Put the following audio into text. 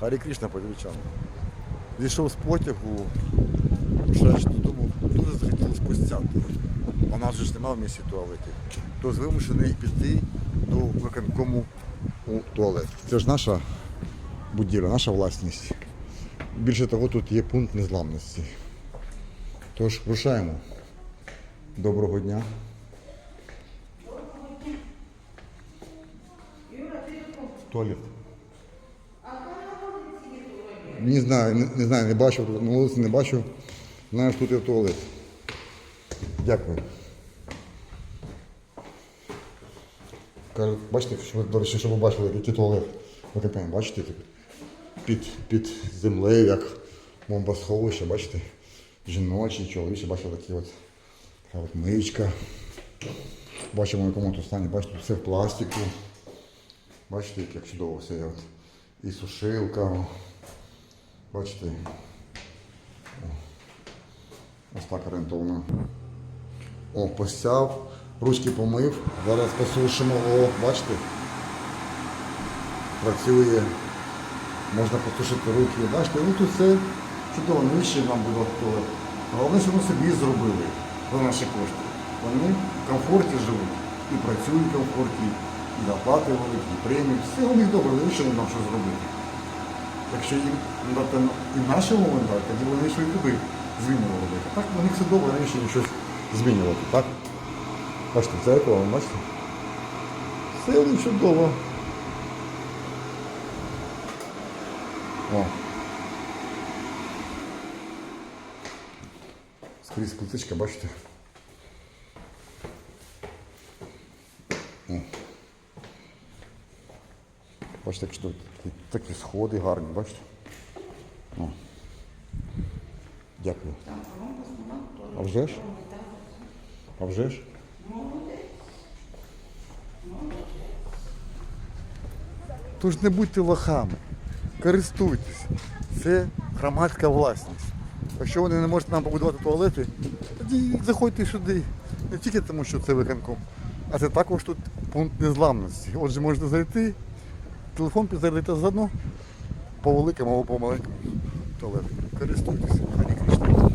Харі Крішна подивічано. Зійшов з потягу, ще додому дуже захотілося постяти. У нас же ж немає в місті туалетів. То вимушений піти до виконкому у туалет. Це ж наша будівля, наша власність. Більше того, тут є пункт незламності. Тож рушаємо. Доброго дня. Туалет. Не знаю, не, не знаю, не бачив, на вулиці не бачив. Знаю, тут є туалет. Дякую. Бачите, що ви, до речі, щоб ви бачили, який туалет. Викопаємо, бачите, під, під землею, як бомбосховище, бачите? Жіночі, чоловічі, бачите, такі от, така от мичка. Бачимо, в якому тут стані, бачите, все в пластику. Бачите, як- чудово все. От. І сушилка. Бачите. Ось так орієнтовно. О, постяв, ручки помив. Зараз посушимо. О, бачите? Працює. Можна посушити руки. Бачите, ну тут все чудово, навіщо нам буде готове. Головне, що ми собі зробили за наші кошти. Вони в комфорті живуть і працюють в комфорті, і зарплати великі, і премії. Все у них добре, навіщо нам щось зробити. Якщо їм дати і наші умови дати, тоді вони що і туди змінювали. Так у них все добре, навіщо щось змінювати, так? Бачите, це реклама, бачите? Все них чудово. О. Скрізь плитичка, бачите? Бачите, як що такі, такі сходи гарні, бачите? О. Дякую. А вже ж? А вже ж? Тож не будьте лохами, користуйтесь. Це громадська власність. Якщо вони не можуть нам побудувати туалети, тоді заходьте сюди. Не тільки тому, що це виконком, а це також тут пункт незламності. Отже, можете зайти, телефон підзарядити заодно по великому або по маленькому. Користуйтесь. Харі Кришна.